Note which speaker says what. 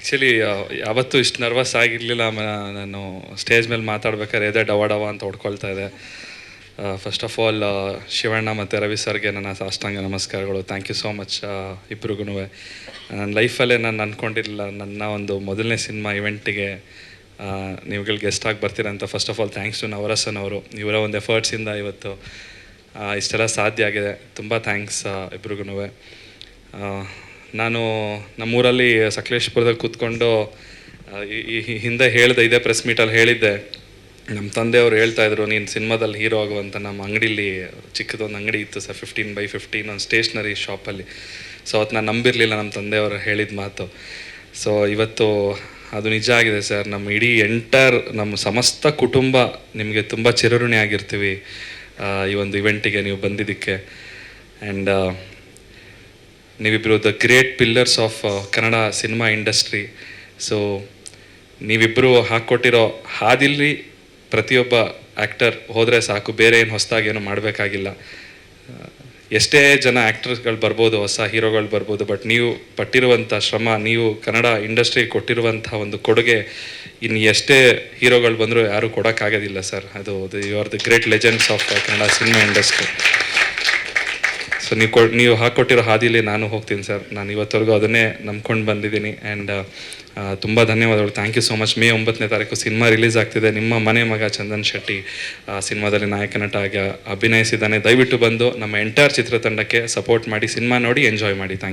Speaker 1: Actually ಯಾವತ್ತೂ ಇಷ್ಟು nervous ಆಗಿರಲಿಲ್ಲ. ನಾನು ಸ್ಟೇಜ್ ಮೇಲೆ ಮಾತಾಡ್ಬೇಕಾದ್ರೆ ಎದೆ ಡವ ಡವ ಅಂತ ಹೊಡ್ಕೊಳ್ತಾ ಇದೆ. ಫಸ್ಟ್ ಆಫ್ ಆಲ್ ಶಿವಣ್ಣ ಮತ್ತು ರವಿ ಸರ್ಗೆ ನನ್ನ ಸಾಷ್ಟಾಂಗ ನಮಸ್ಕಾರಗಳು. ಥ್ಯಾಂಕ್ ಯು ಸೋ ಮಚ್ ಇಬ್ರಿಗೂ ನನ್ನ ಲೈಫಲ್ಲೇ ನಾನು ಅಂದ್ಕೊಂಡಿರಲಿಲ್ಲ ನನ್ನ ಒಂದು ಮೊದಲನೇ ಸಿನಿಮಾ ಇವೆಂಟಿಗೆ ನೀವುಗಳು ಗೆಸ್ಟ್ ಆಗಿ ಬರ್ತೀರಂತ first of all thanks to Navarasan ಅವರು. ಇವರ ಒಂದು ಎಫರ್ಟ್ಸಿಂದ ಇವತ್ತು ಇಷ್ಟೆಲ್ಲ ಸಾಧ್ಯ ಆಗಿದೆ. ತುಂಬ ಥ್ಯಾಂಕ್ಸ್ ಇಬ್ರಿಗೂ ನಾನು ನಮ್ಮೂರಲ್ಲಿ ಸಕಲೇಶ್ಪುರದಲ್ಲಿ ಕೂತ್ಕೊಂಡು ಈ- ಹಿಂದೆ ಹೇಳಿದೆ ಇದೇ ಪ್ರೆಸ್ ಮೀಟಲ್ಲಿ ಹೇಳಿದ್ದೆ. ನಮ್ಮ ತಂದೆಯವರು ಹೇಳ್ತಾ ಇದ್ರು, ನೀನು ಸಿನಿಮಾದಲ್ಲಿ ಹೀರೋ ಆಗುವಂತ ನಮ್ಮ ಅಂಗಡಿಲಿ, ಚಿಕ್ಕದೊಂದು ಅಂಗಡಿ ಇತ್ತು ಸರ್ ಫಿಫ್ಟೀನ್ ಬೈ ಫಿಫ್ಟೀನ್ ಒಂದು ಸ್ಟೇಷ್ನರಿ ಶಾಪಲ್ಲಿ ಸೊ ಅವತ್ತು ನಾನು ನಂಬಿರಲಿಲ್ಲ ನಮ್ಮ ತಂದೆಯವರು ಹೇಳಿದ ಮಾತು. ಸೊ ಇವತ್ತು ಅದು ನಿಜ ಆಗಿದೆ ಸರ್, ನಮ್ಮ ಇಡೀ ಎಂಟರ್ ನಮ್ಮ ಸಮಸ್ತ ಕುಟುಂಬ ನಿಮಗೆ ತುಂಬ ಚಿರಋಣಿ ಆಗಿರ್ತೀವಿ ಈ ಒಂದು ಇವೆಂಟಿಗೆ ನೀವು ಬಂದಿದ್ದಕ್ಕೆ. ಆ್ಯಂಡ್ ನೀವಿಬ್ಬರು the great pillars of Kannada cinema industry so ನೀವಿಬ್ಬರು ಹಾಕ್ಕೊಟ್ಟಿರೋ ಹಾದಿಲ್ಲಿ ಪ್ರತಿಯೊಬ್ಬ ಆ್ಯಕ್ಟರ್ ಹೋದರೆ ಸಾಕು, ಬೇರೆ ಏನು ಹೊಸದಾಗಿ ಏನು ಮಾಡಬೇಕಾಗಿಲ್ಲ. ಎಷ್ಟೇ ಜನ ಆ್ಯಕ್ಟರ್ಸ್ಗಳು ಬರ್ಬೋದು, ಹೊಸ ಹೀರೋಗಳು ಬರ್ಬೋದು ಬಟ್ ನೀವು ಪಟ್ಟಿರುವಂಥ ಶ್ರಮ, ನೀವು ಕನ್ನಡ ಇಂಡಸ್ಟ್ರಿಗೆ ಕೊಟ್ಟಿರುವಂಥ ಒಂದು ಕೊಡುಗೆ ಇನ್ನು ಎಷ್ಟೇ ಹೀರೋಗಳು ಬಂದರೂ ಯಾರೂ ಕೊಡೋಕ್ಕಾಗೋದಿಲ್ಲ ಸರ್ ಅದು you are the great legends of Kannada cinema industry so ನೀವು ಕೊ ನೀವು ಹಾಕ್ಕೊಟ್ಟಿರೋ ಹಾದಿಲಿ ನಾನು ಹೋಗ್ತೀನಿ ಸರ್. ನಾನು ಇವತ್ತವರೆಗೂ ಅದನ್ನೇ ನಂಬ್ಕೊಂಡು ಬಂದಿದ್ದೀನಿ ಆ್ಯಂಡ್ ತುಂಬ ಧನ್ಯವಾದಗಳು. Thank you so much May ಒಂಬತ್ತನೇ ತಾರೀಕು ಸಿನಿಮಾ ರಿಲೀಸ್ ಆಗ್ತಿದೆ. ನಿಮ್ಮ ಮನೆ ಮಗ ಚಂದನ್ ಶೆಟ್ಟಿ ಸಿನಿಮಾದಲ್ಲಿ ನಾಯಕ ನಟ ಆಗಿ ಅಭಿನಯಿಸಿದ್ದಾನೆ. ದಯವಿಟ್ಟು ಬಂದು ನಮ್ಮ ಎಂಟೈರ್ ಚಿತ್ರತಂಡಕ್ಕೆ ಸಪೋರ್ಟ್ ಮಾಡಿ, ಸಿನಿಮಾ ನೋಡಿ, ಎಂಜಾಯ್ ಮಾಡಿ. ಥ್ಯಾಂಕ್